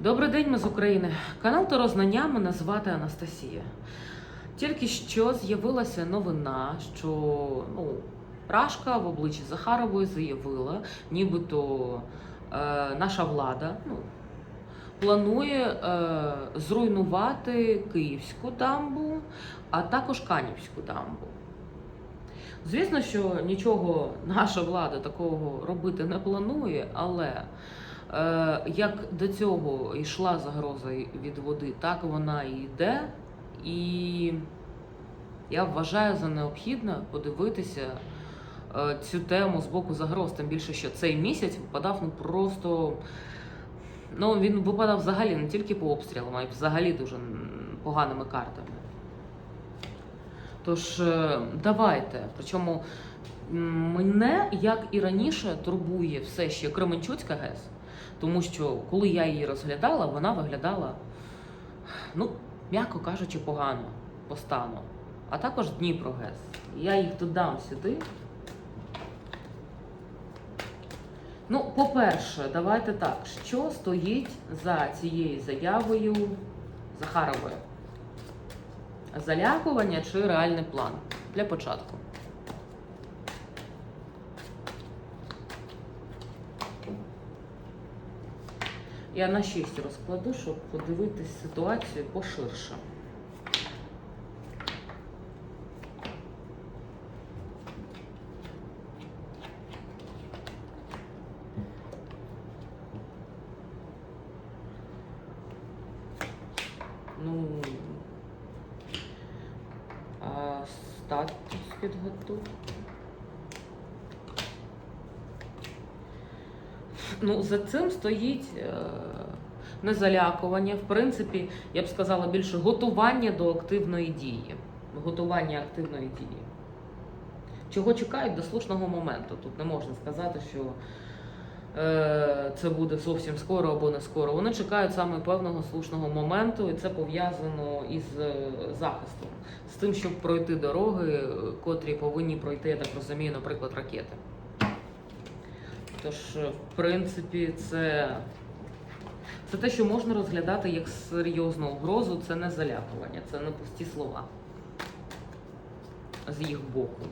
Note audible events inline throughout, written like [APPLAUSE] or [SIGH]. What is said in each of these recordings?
Добрий день, ми з України. Канал Тарознання мене звати Анастасія. Тільки що з'явилася новина, що ну, Рашка в обличчі Захарової заявила, нібито е, наша влада ну, планує е, зруйнувати Київську дамбу, а також Канівську дамбу. Звісно, що нічого наша влада такого робити не планує, але як до цього йшла загроза від води, так вона і йде. І я вважаю за необхідне подивитися е, цю тему з боку загроз, тим більше, що цей місяць випадав ну просто. Ну, він випадав взагалі не тільки по обстрілам, а й взагалі дуже поганими картами. Тож е, давайте. Причому мене, як і раніше, турбує все ще Кременчуцька ГЕС, тому що коли я її розглядала, вона виглядала, ну, м'яко кажучи, погано по стану. А також Дніпро ГЕС. Я їх додам сюди. Ну, по-перше, давайте так, що стоїть за цією заявою Захарової? Залякування чи реальний план для початку. Я на 6 розкладу, щоб подивитись ситуацію поширше. Ну, а статус підготув. Ну, за цим стоїть е, не залякування, в принципі, я б сказала більше готування до активної дії. Готування активної дії. Чого чекають до слушного моменту. Тут не можна сказати, що е, це буде зовсім скоро або не скоро. Вони чекають саме певного слушного моменту, і це пов'язано із е, захистом, з тим, щоб пройти дороги, котрі повинні пройти, я так розумію, наприклад, ракети. Тож, е, в принципі, це, це те, що можна розглядати як серйозну угрозу, це не залякування, це не пусті слова з їх боку.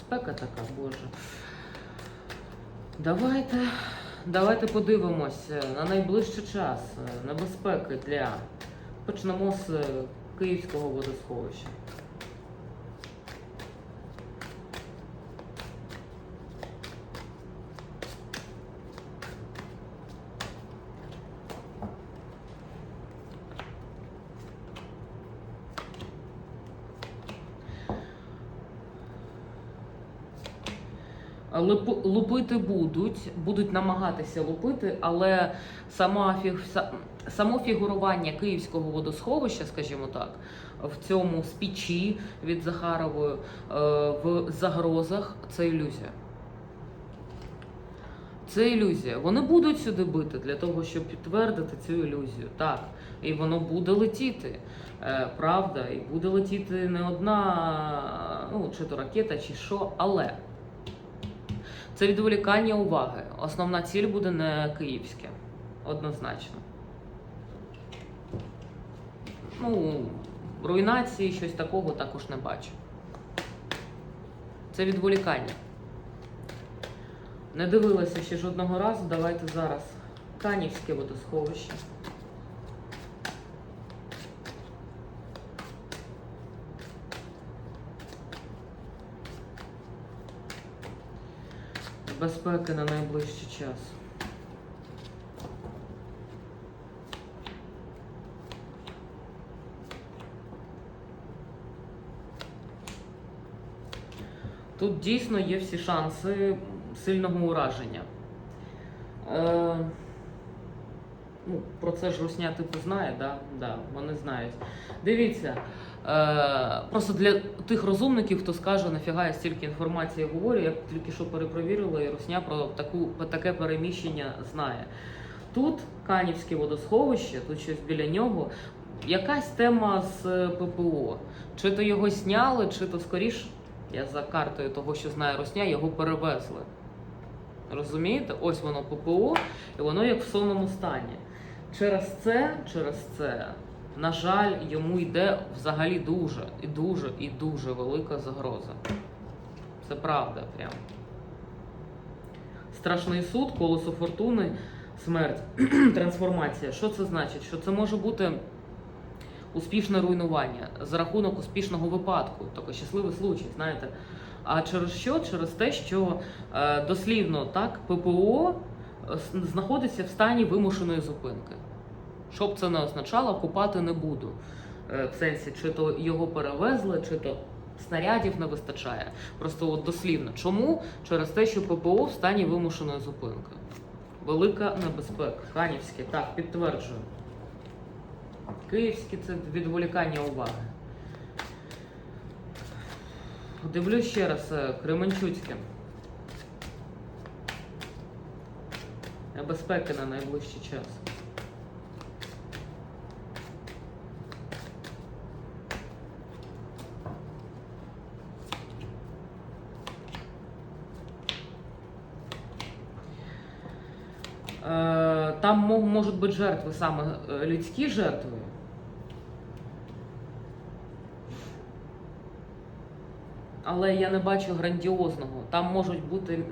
Спека така, Боже. Давайте, давайте подивимося на найближчий час небезпеки для. Почнемо з е, Київського водосховища. Лупити будуть, будуть намагатися лупити, але сама само фігурування Київського водосховища, скажімо так, в цьому спічі від Захарової е, в загрозах це ілюзія. Це ілюзія. Вони будуть сюди бити для того, щоб підтвердити цю ілюзію. Так. І воно буде летіти. Е, правда, і буде летіти не одна, ну, чи то ракета, чи що, але. Це відволікання уваги. Основна ціль буде не київське. Однозначно. Ну, руйнації, щось такого також не бачу. Це відволікання. Не дивилася ще жодного разу. Давайте зараз Канівське водосховище. Безпеки на найближчий час. Тут дійсно є всі шанси сильного ураження. Е, ну, про це ж Русня типу знає, да? Да, вони знають. Дивіться, просто для тих розумників, хто скаже, нафіга я стільки інформації говорю, я тільки що перепровірила, і Русня про таку, таке переміщення знає. Тут Канівське водосховище, тут щось біля нього. Якась тема з ППО. Чи то його зняли, чи то скоріш, я за картою того, що знає Русня, його перевезли. Розумієте? Ось воно ППО, і воно як в сонному стані. через це, через це, на жаль, йому йде взагалі дуже і дуже і дуже велика загроза. Це правда прям. Страшний суд, колесо фортуни, смерть, [CLEARS THROAT] трансформація. Що це значить? Що це може бути успішне руйнування за рахунок успішного випадку, тобто щасливий случай, знаєте. А через що? Через те, що е, дослівно так ППО е, знаходиться в стані вимушеної зупинки. Що б це не означало, купати не буду. Е, в сенсі, чи то його перевезли, чи то снарядів не вистачає. Просто от дослівно. Чому? Через те, що ППО в стані вимушеної зупинки. Велика небезпека. Канівське, так, підтверджую. Київське це відволікання уваги. Дивлюсь ще раз е, Кременчуцьке. Небезпеки на найближчий час. Можуть бути жертви саме е, людські жертви. Але я не бачу грандіозного. Там можуть бути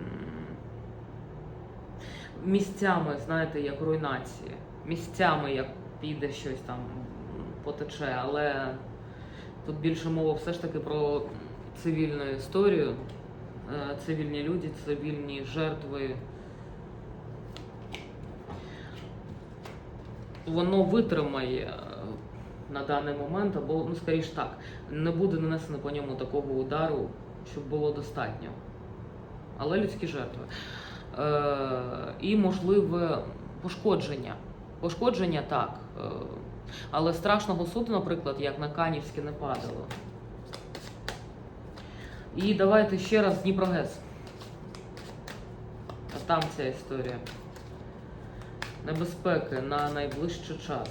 місцями, знаєте, як руйнації. Місцями, як піде щось там потече. Але тут більше мова все ж таки про цивільну історію. Е, Цивільні люди, цивільні жертви. Воно витримає е, на даний момент, або, ну, скоріш так, не буде нанесено по ньому такого удару, щоб було достатньо. Але людські жертви. Е, і можливе пошкодження. Пошкодження так. Е, але страшного суду, наприклад, як на Канівське, не падало. І давайте ще раз Дніпрогес. А там ця історія. Небезпеки на найближчий час.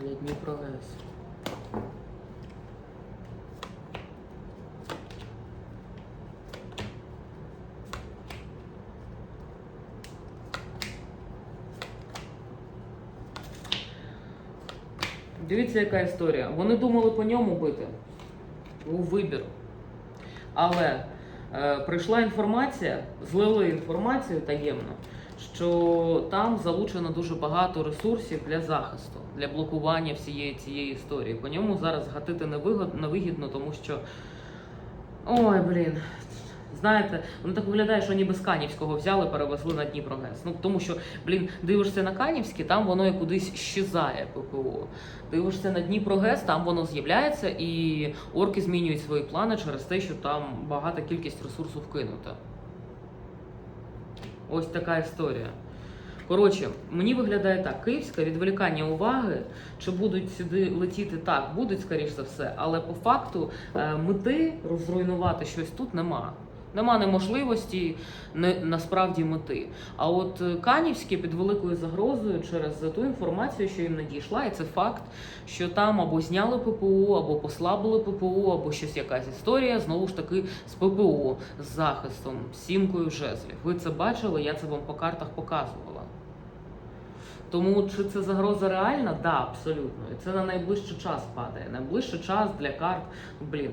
Для Дніпрогес. Дивіться, яка історія. Вони думали по ньому бити. Був вибір. Але е, прийшла інформація, злили інформацію таємно, що там залучено дуже багато ресурсів для захисту, для блокування всієї цієї історії. По ньому зараз гатити невигідно, тому що. Ой, блін. Знаєте, воно так виглядає, що ніби з Канівського взяли, перевезли на Дніпрогес. Ну тому що, блін, дивишся на Канівське, там воно і кудись щезає ППО. Дивишся на Дніпрогес, там воно з'являється, і орки змінюють свої плани через те, що там багата кількість ресурсу вкинута. Ось така історія. Коротше, мені виглядає так: київське відволікання уваги, чи будуть сюди летіти так, будуть, скоріш за все, але по факту е, мети розруйнувати щось тут нема. Нема неможливості, не, насправді мети. А от е, Канівське під великою загрозою через ту інформацію, що їм надійшла, і це факт, що там або зняли ППО, або послабили ППО, або щось якась історія, знову ж таки, з ППО, з захистом, сімкою жезлів. Ви це бачили, я це вам по картах показувала. Тому чи це загроза реальна? Так, да, абсолютно. І це на найближчий час падає. Найближчий час для карт, блін.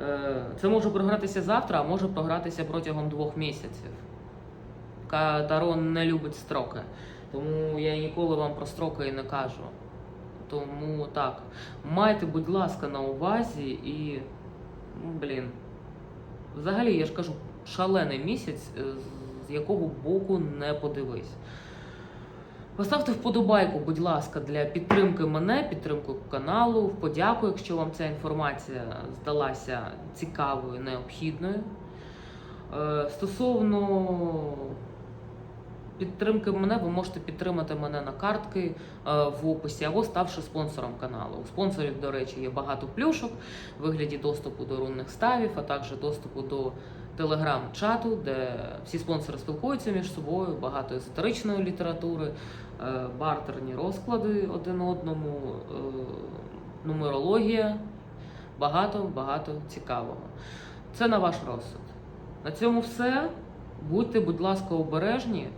Е, Це може програтися завтра, а може програтися протягом двох місяців. Таро не любить строки. Тому я ніколи вам про строки і не кажу. Тому так, майте, будь ласка, на увазі і. ну, Блін. Взагалі, я ж кажу, шалений місяць, е, з якого боку не подивись. Поставте вподобайку, будь ласка, для підтримки мене, підтримки каналу, подяку, якщо вам ця інформація здалася цікавою, необхідною. Е, Стосовно підтримки мене, ви можете підтримати мене на картки е, в описі або ставши спонсором каналу. У спонсорів, до речі, є багато плюшок в вигляді доступу до рунних ставів, а також доступу до телеграм-чату, де всі спонсори спілкуються між собою, багато езотеричної літератури, е, бартерні розклади один одному, е, нумерологія, багато багато цікавого. Це на ваш розсуд. На цьому все. Будьте, будь ласка, обережні.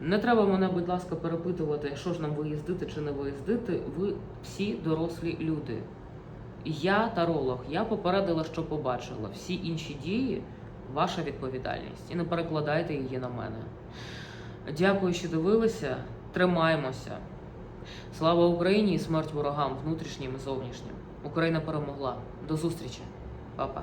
Не треба мене, будь ласка, перепитувати, що ж нам виїздити чи не виїздити. Ви всі дорослі люди. Я таролог, я попередила, що побачила. Всі інші дії ваша відповідальність. І не перекладайте її на мене. Дякую, що дивилися. Тримаємося. Слава Україні і смерть ворогам, внутрішнім і зовнішнім. Україна перемогла. До зустрічі, Па-па.